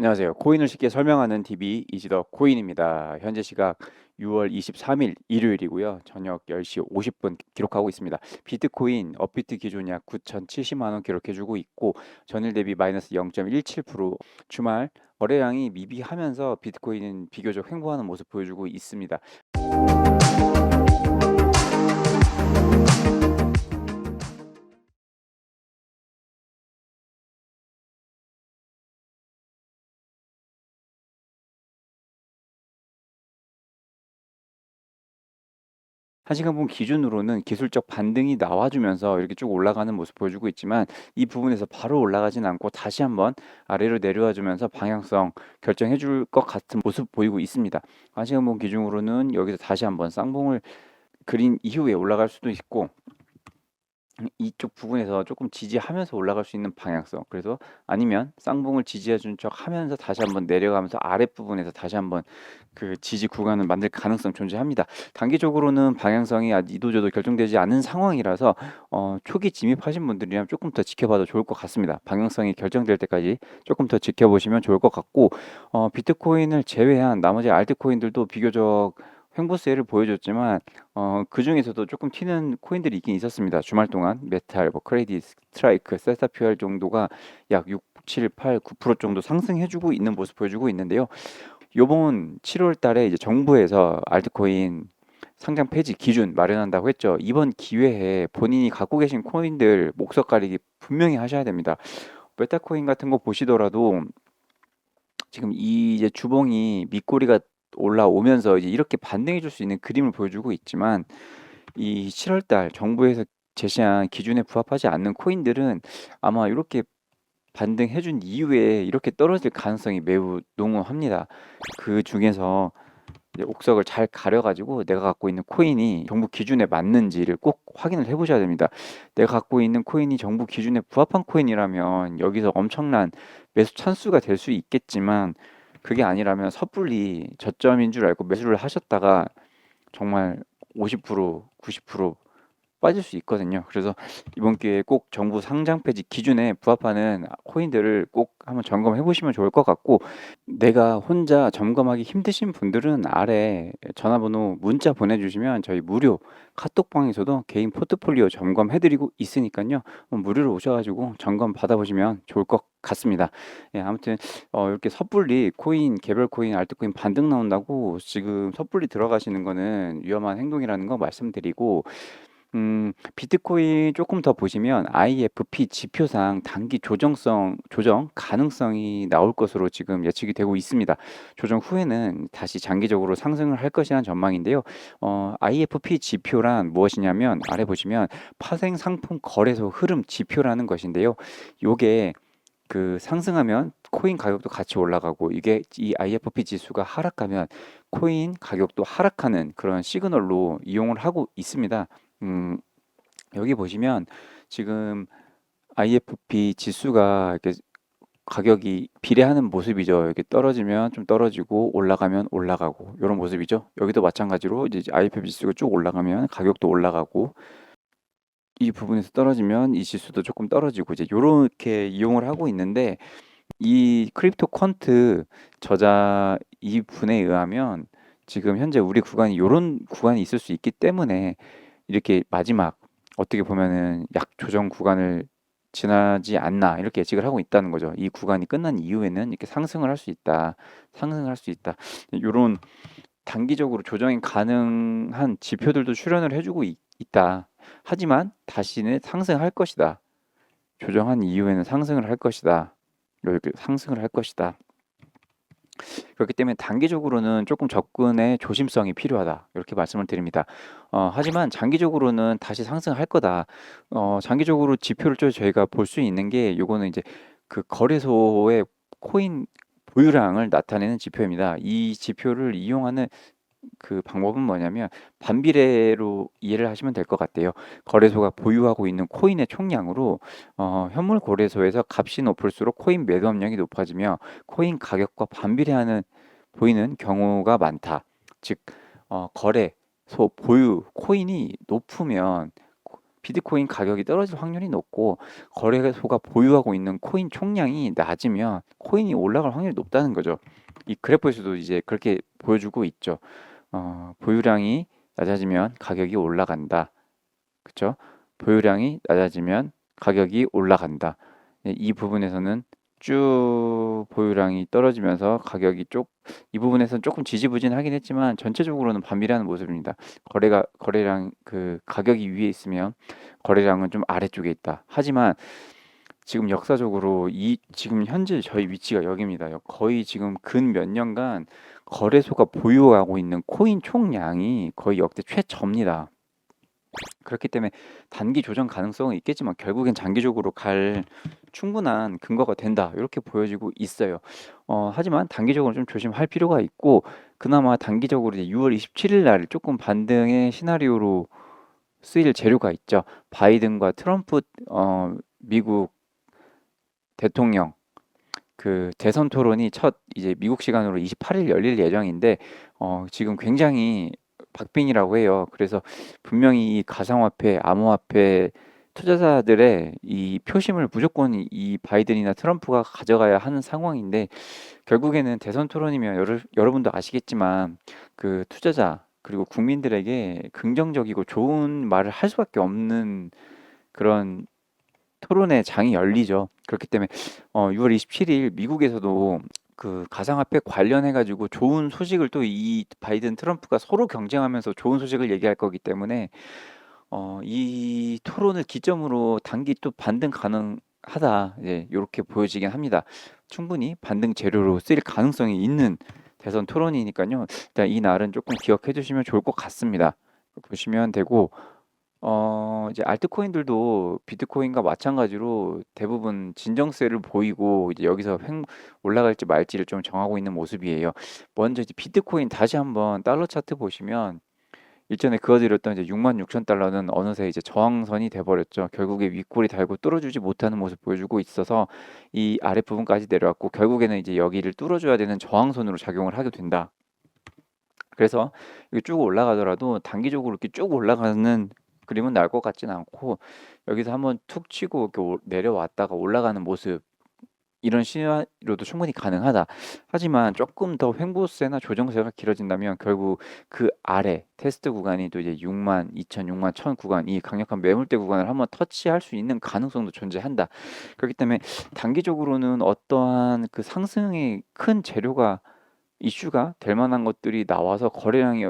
안녕하세요. 코인을 쉽게 설명하는 TV 이지더 코인입니다. 현재 시각 6월 23일 일요일이고요. 저녁 10시 50분 기록하고 있습니다. 비트코인 업비트 기준 약 9,070만 원 기록해주고 있고 전일 대비 마이너스 0.17% 주말 거래량이 미비하면서 비트코인은 비교적 횡보하는 모습 보여주고 있습니다. 한 시간 분 기준으로는 기술적 반등이 나와주면서 이렇게 쭉 올라가는 모습 보여주고 있지만 이 부분에서 바로 올라가진 않고 다시 한번 아래로 내려와 주면서 방향성 결정해 줄 것 같은 모습 보이고 있습니다. 한 시간 분 기준으로는 여기서 다시 한번 쌍봉을 그린 이후에 올라갈 수도 있고 이쪽 부분에서 조금 지지하면서 올라갈 수 있는 방향성 그래서 아니면 쌍봉을 지지해 준 척 하면서 다시 한번 내려가면서 아랫부분에서 다시 한번 그 지지 구간을 만들 가능성 존재합니다. 단기적으로는 방향성이 아직 이도저도 결정되지 않은 상황이라서 어 초기 진입하신 분들이라면 조금 더 지켜봐도 좋을 것 같습니다. 방향성이 결정될 때까지 조금 더 지켜보시면 좋을 것 같고 어 비트코인을 제외한 나머지 알트코인들도 비교적 횡보세를 보여줬지만 어, 그 중에서도 조금 튀는 코인들이 있긴 있었습니다. 주말 동안 메탈, 뭐 크레딧, 스트라이크, 세타퓨얼 정도가 약 6, 7, 8, 9% 정도 상승해주고 있는 모습 보여주고 있는데요. 요번 7월 달에 이제 정부에서 알트코인 상장 폐지 기준 마련한다고 했죠. 이번 기회에 본인이 갖고 계신 코인들 목석 가리기 분명히 하셔야 됩니다. 메타코인 같은 거 보시더라도 지금 이 이제 주봉이 밑꼬리가 올라오면서 이제 이렇게 반등해 줄 수 있는 그림을 보여주고 있지만 이 7월 달 정부에서 제시한 기준에 부합하지 않는 코인들은 아마 이렇게 반등해 준 이후에 이렇게 떨어질 가능성이 매우 농후합니다. 그 중에서 옥석을 잘 가려 가지고 내가 갖고 있는 코인이 정부 기준에 맞는지를 꼭 확인을 해 보셔야 됩니다. 내가 갖고 있는 코인이 정부 기준에 부합한 코인이라면 여기서 엄청난 매수 찬스가 될 수 있겠지만 그게 아니라면 섣불리 저점인 줄 알고 매수를 하셨다가 정말 50% 90% 빠질 수 있거든요. 그래서 이번 기회에 꼭 정부 상장 폐지 기준에 부합하는 코인들을 꼭 한번 점검해 보시면 좋을 것 같고 내가 혼자 점검하기 힘드신 분들은 아래 전화번호 문자 보내주시면 저희 무료 카톡방에서도 개인 포트폴리오 점검해 드리고 있으니까요. 무료로 오셔가지고 점검 받아보시면 좋을 것 같습니다. 예, 아무튼 어, 이렇게 섣불리 코인 개별 코인 알트코인 반등 나온다고 지금 섣불리 들어가시는 거는 위험한 행동이라는 거 말씀드리고 음, 비트코인 조금 더 보시면 IFP 지표상 단기 조정성, 조정 가능성이 나올 것으로 지금 예측이 되고 있습니다. 조정 후에는 다시 장기적으로 상승을 할 것이라는 전망인데요. 어, IFP 지표란 무엇이냐면 아래 보시면 파생 상품 거래소 흐름 지표라는 것인데요. 요게 그 상승하면 코인 가격도 같이 올라가고 이게 이 IFP 지수가 하락하면 코인 가격도 하락하는 그런 시그널로 이용을 하고 있습니다. 음, 여기 보시면 지금 IFP 지수가 이렇게 가격이 비례하는 모습이죠. 이렇게 떨어지면 좀 떨어지고 올라가면 올라가고 이런 모습이죠. 여기도 마찬가지로 이제 IFP 지수가 쭉 올라가면 가격도 올라가고 이 부분에서 떨어지면 이 지수도 조금 떨어지고 이제 요렇게 이용을 하고 있는데 이 크립토 퀀트 저자 이 분에 의하면 지금 현재 우리 구간이 요런 구간이 있을 수 있기 때문에 이렇게 마지막 어떻게 보면은 약 조정 구간을 지나지 않나 이렇게 예측을 하고 있다는 거죠. 이 구간이 끝난 이후에는 이렇게 상승을 할 수 있다. 상승을 할 수 있다. 요런 단기적으로 조정이 가능한 지표들도 출현을 해주고 있, 다 하지만 다시는 상승할 것이다. 조정한 이후에는 상승을 할 것이다. 이렇게 상승을 할 것이다. 그렇기 때문에 단기적으로는 조금 접근에 조심성이 필요하다. 이렇게 말씀을 드립니다. 어, 하지만 장기적으로는 다시 상승할 거다. 어, 장기적으로 지표를 좀 저희가 볼 수 있는 게 요거는 이제 그 거래소의 코인 보유량을 나타내는 지표입니다. 이 지표를 이용하는 그 방법은 뭐냐면 반비례로 이해를 하시면 될 것 같아요. 거래소가 보유하고 있는 코인의 총량으로 어, 현물 거래소에서 값이 높을수록 코인 매도 압력이 높아지며 코인 가격과 반비례하는 보이는 경우가 많다. 즉 어, 거래소 보유 코인이 높으면 비트코인 가격이 떨어질 확률이 높고 거래소가 보유하고 있는 코인 총량이 낮으면 코인이 올라갈 확률이 높다는 거죠. 이 그래프에서도 이제 그렇게 보여주고 있죠. 어, 보유량이 낮아지면 가격이 올라간다. 그쵸? 보유량이 낮아지면 가격이 올라간다. 네, 이 부분에서는 쭉 보유량이 떨어지면서 가격이 쪽 이 부분에서는 조금 지지부진하긴 했지만 전체적으로는 반비례하는 모습입니다. 거래가 거래량 그 가격이 위에 있으면 거래량은 좀 아래쪽에 있다. 하지만 지금 역사적으로 이 지금 현재 저희 위치가 여기입니다. 거의 지금 근 몇 년간 거래소가 보유하고 있는 코인 총량이 거의 역대 최저입니다. 그렇기 때문에 단기 조정 가능성은 있겠지만 결국엔 장기적으로 갈 충분한 근거가 된다. 이렇게 보여지고 있어요. 어, 하지만 단기적으로 좀 조심할 필요가 있고 그나마 단기적으로 이제 6월 27일 날 조금 반등의 시나리오로 쓰일 재료가 있죠. 바이든과 트럼프 어, 미국 대통령 그 대선 토론이 첫 이제 미국 시간으로 28일 열릴 예정인데 어, 지금 굉장히 박빙이라고 해요. 그래서 분명히 이 가상화폐, 암호화폐 투자자들의 이 표심을 무조건 이 바이든이나 트럼프가 가져가야 하는 상황인데 결국에는 대선 토론이면 여러, 여러분도 아시겠지만 그 투자자 그리고 국민들에게 긍정적이고 좋은 말을 할 수밖에 없는 그런 토론의 장이 열리죠. 그렇기 때문에 어, 6월 27일 미국에서도 그 가상화폐 관련해 가지고 좋은 소식을 또 이 바이든 트럼프가 서로 경쟁하면서 좋은 소식을 얘기할 거기 때문에 어, 이 토론을 기점으로 단기 또 반등 가능하다 이제 이렇게 보여지긴 합니다. 충분히 반등 재료로 쓰일 가능성이 있는 대선 토론이니까요. 일단 이 날은 조금 기억해 주시면 좋을 것 같습니다. 보시면 되고 어 이제 알트코인들도 비트코인과 마찬가지로 대부분 진정세를 보이고 이제 여기서 횡 올라갈지 말지를 좀 정하고 있는 모습이에요. 먼저 이제 비트코인 다시 한번 달러 차트 보시면 일전에 그어드렸던 이제 66,000달러는 어느새 이제 저항선이 돼 버렸죠. 결국에 윗골이 달고 뚫어주지 못하는 모습 보여주고 있어서 이 아랫부분까지 내려왔고 결국에는 이제 여기를 뚫어줘야 되는 저항선으로 작용을 하게 된다. 그래서 이게 쭉 올라가더라도 단기적으로 이렇게 쭉 올라가는 그림은 날 것 같진 않고 여기서 한번 툭 치고 이렇게 내려왔다가 올라가는 모습 이런 시나리오도 충분히 가능하다. 하지만 조금 더 횡보세나 조정세가 길어진다면 결국 그 아래 테스트 구간이 또 이제 6만 2천, 6만 1천 구간 이 강력한 매물대 구간을 한번 터치할 수 있는 가능성도 존재한다. 그렇기 때문에 단기적으로는 어떠한 그 상승의 큰 재료가 이슈가 될 만한 것들이 나와서 거래량이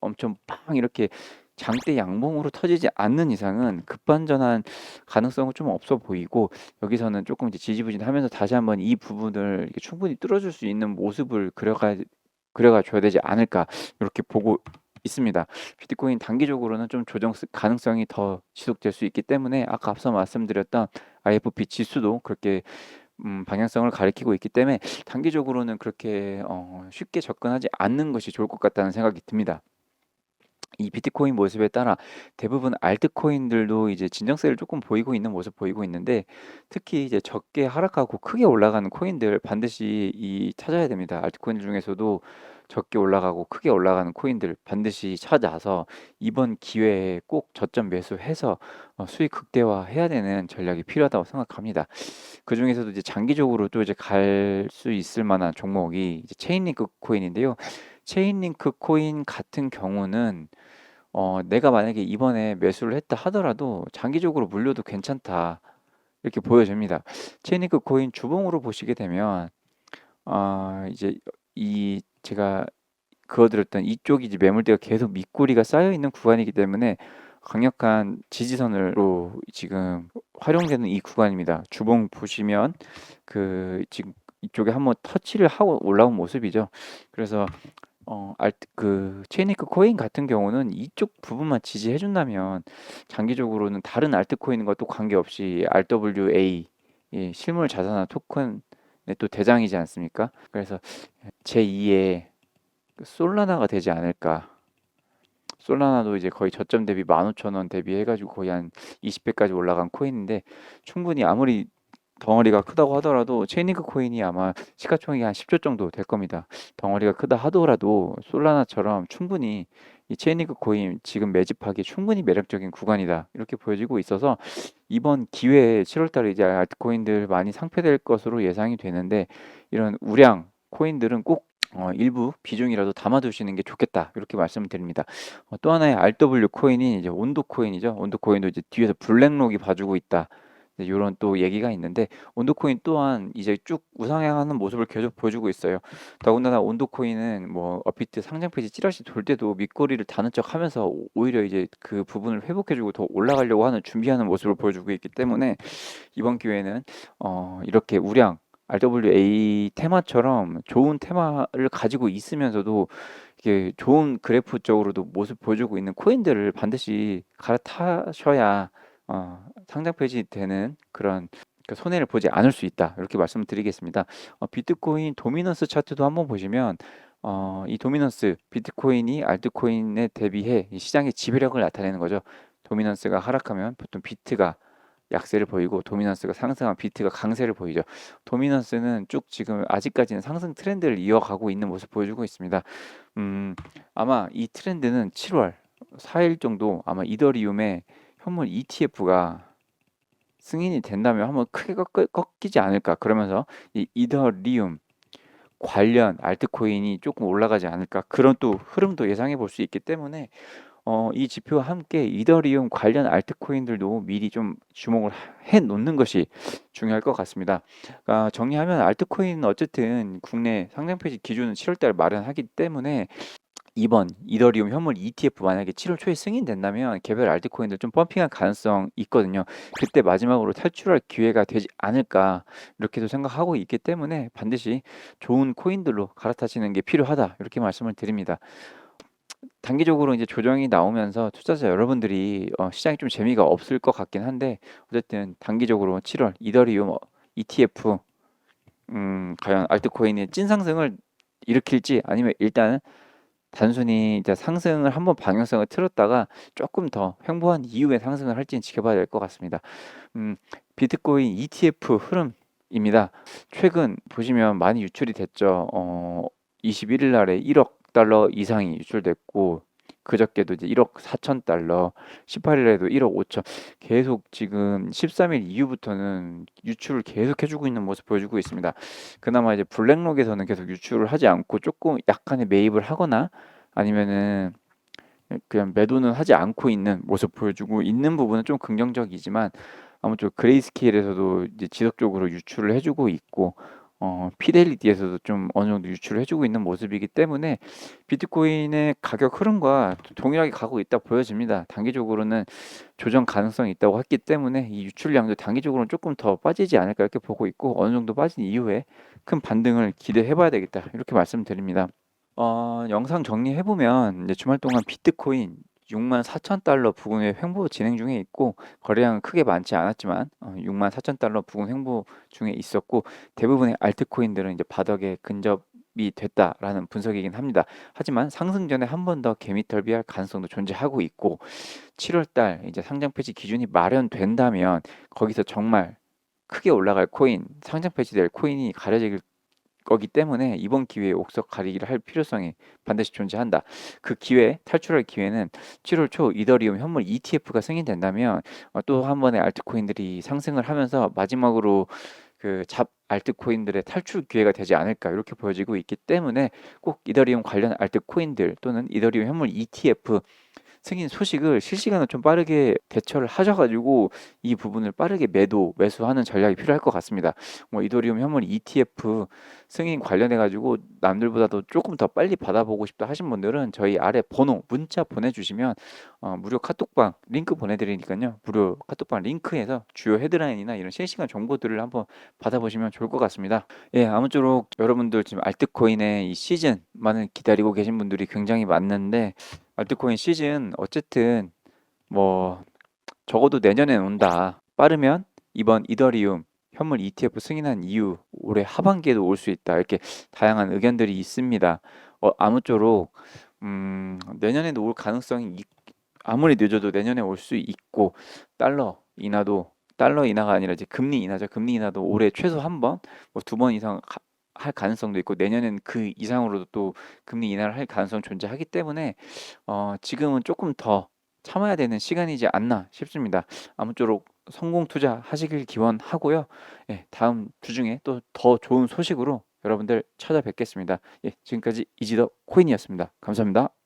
엄청 빵 이렇게 장대 양봉으로 터지지 않는 이상은 급반전한 가능성은 좀 없어 보이고 여기서는 조금 이제 지지부진하면서 다시 한번 이 부분을 충분히 뚫어줄 수 있는 모습을 그려가 그려가 줘야 되지 않을까 이렇게 보고 있습니다. 비트코인 단기적으로는 좀 조정 가능성이 더 지속될 수 있기 때문에 아까 앞서 말씀드렸던 IFP 지수도 그렇게 음, 방향성을 가리키고 있기 때문에 단기적으로는 그렇게 어, 쉽게 접근하지 않는 것이 좋을 것 같다는 생각이 듭니다. 이 비트코인 모습에 따라 대부분 알트코인들도 이제 진정세를 조금 보이고 있는 모습 보이고 있는데 특히 이제 적게 하락하고 크게 올라가는 코인들 반드시 이 찾아야 됩니다. 알트코인 중에서도 적게 올라가고 크게 올라가는 코인들 반드시 찾아서 이번 기회에 꼭 저점 매수해서 어, 수익 극대화해야 되는 전략이 필요하다고 생각합니다. 그 중에서도 이제 장기적으로 또 이제 갈 수 있을 만한 종목이 이제 체인링크 코인인데요. 체인링크 코인 같은 경우는 어, 내가 만약에 이번에 매수를 했다 하더라도 장기적으로 물려도 괜찮다. 이렇게 보여집니다. 체인링크 코인 주봉으로 보시게 되면 어, 이제 이 제가 그어드렸던 이쪽이 이제 매물대가 계속 밑꼬리가 쌓여 있는 구간이기 때문에 강력한 지지선으로 지금 활용되는 이 구간입니다. 주봉 보시면 그 지금 이쪽에 한번 터치를 하고 올라온 모습이죠. 그래서 어, 알트, 그, 체이니크 코인 같은 경우는 이쪽 부분만 지지해 준다면 장기적으로는 다른 알트코인과 또 관계없이 RWA, 예, 실물 자산화 토큰의 또 대장이지 않습니까? 그래서 제2의 그 솔라나가 되지 않을까. 솔라나도 이제 거의 저점 대비 15,000 원 대비해 가지고 거의 한 20 배까지 올라간 코인인데 충분히 아무리 덩어리가 크다고 하더라도 체인링크 코인이 아마 시가총액이 한 10조 정도 될 겁니다. 덩어리가 크다 하더라도 솔라나처럼 충분히 이 체인링크 코인 지금 매집하기 충분히 매력적인 구간이다. 이렇게 보여지고 있어서 이번 기회에 7월 달에 이제 알트코인들 많이 상폐될 것으로 예상이 되는데 이런 우량 코인들은 꼭 어, 일부 비중이라도 담아두시는 게 좋겠다 이렇게 말씀을 드립니다. 어, 또 하나의 RW 코인이 이제 온도 코인이죠. 온도 코인도 이제 뒤에서 블랙록이 봐주고 있다. 이런 또 얘기가 있는데 온도코인 또한 이제 쭉 우상향하는 모습을 계속 보여주고 있어요. 더군다나 온도코인은 뭐 업비트 상장 페이지 찌라시 돌 때도 밑거리를 다는 척하면서 오- 오히려 이제 그 부분을 회복해주고 더 올라가려고 하는 준비하는 모습을 보여주고 있기 때문에 이번 기회에는 어 이렇게 우량 RWA 테마처럼 좋은 테마를 가지고 있으면서도 이게 좋은 그래프적으로도 모습 보여주고 있는 코인들을 반드시 갈아타셔야 어, 상장 페이지 되는 그런 그 손해를 보지 않을 수 있다 이렇게 말씀을 드리겠습니다. 어, 비트코인 도미넌스 차트도 한번 보시면 어, 이 도미넌스 비트코인이 알트코인에 대비해 이 시장의 지배력을 나타내는 거죠. 도미넌스가 하락하면 보통 비트가 약세를 보이고 도미넌스가 상승하면 비트가 강세를 보이죠. 도미넌스는 쭉 지금 아직까지는 상승 트렌드를 이어가고 있는 모습 보여주고 있습니다. 음, 아마 이 트렌드는 7월 4일 정도 아마 이더리움의 현물 ETF가 승인이 된다면 한번 크게 꺾, 꺾이지 않을까 그러면서 이 이더리움 관련 알트코인이 조금 올라가지 않을까 그런 또 흐름도 예상해 볼 수 있기 때문에 어, 이 지표와 함께 이더리움 관련 알트코인들도 미리 좀 주목을 해 놓는 것이 중요할 것 같습니다. 아, 정리하면 알트코인은 어쨌든 국내 상장 페이지 기준은 7월달 마련하기 때문에 이번 이더리움 현물 ETF 만약에 7월 초에 승인된다면 개별 알트코인들 좀 펌핑할 가능성 있거든요. 그때 마지막으로 탈출할 기회가 되지 않을까 이렇게도 생각하고 있기 때문에 반드시 좋은 코인들로 갈아타시는 게 필요하다 이렇게 말씀을 드립니다. 단기적으로 이제 조정이 나오면서 투자자 여러분들이 어, 시장이 좀 재미가 없을 것 같긴 한데 어쨌든 단기적으로 7월 이더리움 어, ETF 음, 과연 알트코인의 찐 상승을 일으킬지 아니면 일단은 단순히 이제 상승을 한번 방향성을 틀었다가 조금 더 횡보한 이후에 상승을 할지는 지켜봐야 될 것 같습니다. 음, 비트코인 ETF 흐름입니다. 최근 보시면 많이 유출이 됐죠. 어, 21일 날에 1억 달러 이상이 유출됐고 그저께도 이제 1억 4천 달러, 18일에도 1억 5천 계속 지금 13일 이후부터는 유출을 계속 해주고 있는 모습 보여주고 있습니다. 그나마 이제 블랙록에서는 계속 유출을 하지 않고 조금 약간의 매입을 하거나 아니면은 그냥 매도는 하지 않고 있는 모습 보여주고 있는 부분은 좀 긍정적이지만 아무쪼록 그레이스케일에서도 이제 지속적으로 유출을 해주고 있고 어, 피델리티에서도 좀 어느 정도 유출을 해주고 있는 모습이기 때문에 비트코인의 가격 흐름과 동일하게 가고 있다 보여집니다. 단기적으로는 조정 가능성이 있다고 했기 때문에 이 유출량도 단기적으로는 조금 더 빠지지 않을까 이렇게 보고 있고 어느 정도 빠진 이후에 큰 반등을 기대해 봐야 되겠다 이렇게 말씀드립니다. 어, 영상 정리해 보면 이제 주말 동안 비트코인 6만 4천 달러 부근의 횡보 진행 중에 있고 거래량은 크게 많지 않았지만 어, 6만 4천 달러 부근 횡보 중에 있었고 대부분의 알트코인들은 이제 바닥에 근접 이 됐다라는 분석이긴 합니다. 하지만 상승 전에 한 번 더 개미털비할 가능성도 존재하고 있고 7월 달 이제 상장 폐지 기준이 마련된다면 거기서 정말 크게 올라갈 코인, 상장 폐지될 코인이 가려질 거기 때문에 이번 기회에 옥석 가리기를 할 필요성이 반드시 존재한다. 그 기회, 탈출할 기회는 7월 초 이더리움 현물 ETF가 승인된다면 어, 또한 번의 알트코인들이 상승을 하면서 마지막으로 그 잡 알트코인들의 탈출 기회가 되지 않을까 이렇게 보여지고 있기 때문에 꼭 이더리움 관련 알트코인들 또는 이더리움 현물 ETF 승인 소식을 실시간으로 좀 빠르게 대처를 하셔가지고 이 부분을 빠르게 매도, 매수하는 전략이 필요할 것 같습니다. 뭐 이더리움 현물 ETF 승인 관련해 가지고 남들보다도 조금 더 빨리 받아보고 싶다 하신 분들은 저희 아래 번호 문자 보내주시면 어, 무료 카톡방 링크 보내드리니까요. 무료 카톡방 링크에서 주요 헤드라인이나 이런 실시간 정보들을 한번 받아보시면 좋을 것 같습니다. 예, 아무쪼록 여러분들 지금 알트코인의 이 시즌만을 기다리고 계신 분들이 굉장히 많는데 알트코인 시즌 어쨌든 뭐 적어도 내년에 온다. 빠르면 이번 이더리움 현물 ETF 승인한 이후 올해 하반기에도 올 수 있다. 이렇게 다양한 의견들이 있습니다. 어, 아무쪼록 음, 내년에도 올 가능성이 있- 아무리 늦어도 내년에 올 수 있고 달러 인하도 달러 인하가 아니라 이제 금리 인하죠. 금리 인하도 올해 최소 한 번, 뭐 두 번 이상 가- 할 가능성도 있고 내년엔 그 이상으로도 또 금리 인하를 할 가능성 존재하기 때문에 어, 지금은 조금 더 참아야 되는 시간이지 않나 싶습니다. 아무쪼록 성공 투자 하시길 기원하고요. 예, 다음 주 중에 또 더 좋은 소식으로 여러분들 찾아뵙겠습니다. 예, 지금까지 이지더 코인이었습니다. 감사합니다.